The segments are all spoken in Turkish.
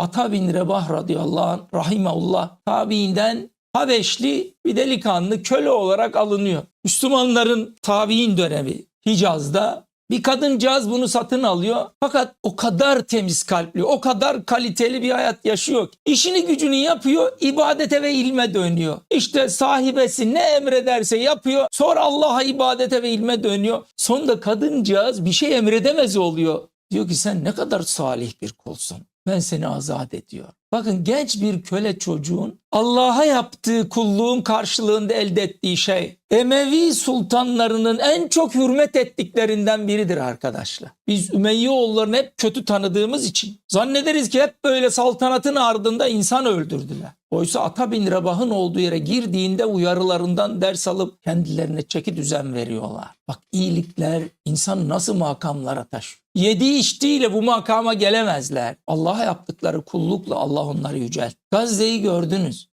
Ata bin Rebah radıyallahu anh rahimeullah tabiinden Habeşli bir delikanlı köle olarak alınıyor. Müslümanların tabiin dönemi Hicaz'da bir kadıncağız bunu satın alıyor. Fakat o kadar temiz kalpli, o kadar kaliteli bir hayat yaşıyor. İşini gücünü yapıyor, ibadete ve ilme dönüyor. İşte sahibesi ne emrederse yapıyor. Sonra Allah'a ibadete ve ilme dönüyor. Sonunda kadıncağız bir şey emredemez oluyor. Diyor ki sen ne kadar salih bir kulsun. Ben seni azat ediyor. Bakın genç bir köle çocuğun Allah'a yaptığı kulluğun karşılığında elde ettiği şey Emevi sultanlarının en çok hürmet ettiklerinden biridir arkadaşlar. Biz Ümeyye oğullarını hep kötü tanıdığımız için zannederiz ki hep böyle saltanatın ardında insan öldürdüler. Oysa Ata bin Rebah'ın olduğu yere girdiğinde uyarılarından ders alıp kendilerine çeki düzen veriyorlar. Bak iyilikler insan nasıl makamlara taşıyor. Yediği içtiğiyle bu makama gelemezler. Allah'a yaptıkları kullukla Allah onları yücelt. Gazze'yi gördünüz.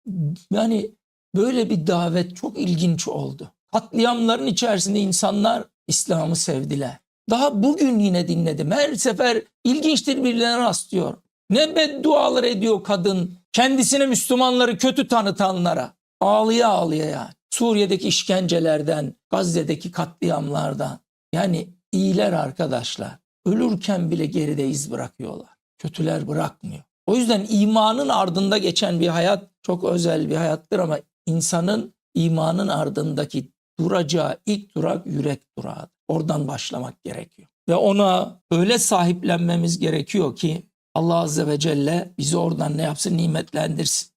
Yani böyle bir davet çok ilginç oldu. Katliamların içerisinde insanlar İslam'ı sevdiler. Daha bugün yine dinledim. Her sefer ilginçtir birilerine rastlıyor. Ne beddualar ediyor kadın kendisine Müslümanları kötü tanıtanlara. Ağlıya ağlıya yani. Suriye'deki işkencelerden, Gazze'deki katliamlardan. Yani iyiler arkadaşlar. Ölürken bile geride iz bırakıyorlar. Kötüler bırakmıyor. O yüzden imanın ardında geçen bir hayat çok özel bir hayattır ama insanın imanın ardındaki duracağı ilk durak yürek durağıdır. Oradan başlamak gerekiyor. Ve ona öyle sahiplenmemiz gerekiyor ki Allah Azze ve Celle bizi oradan ne yapsın nimetlendirsin.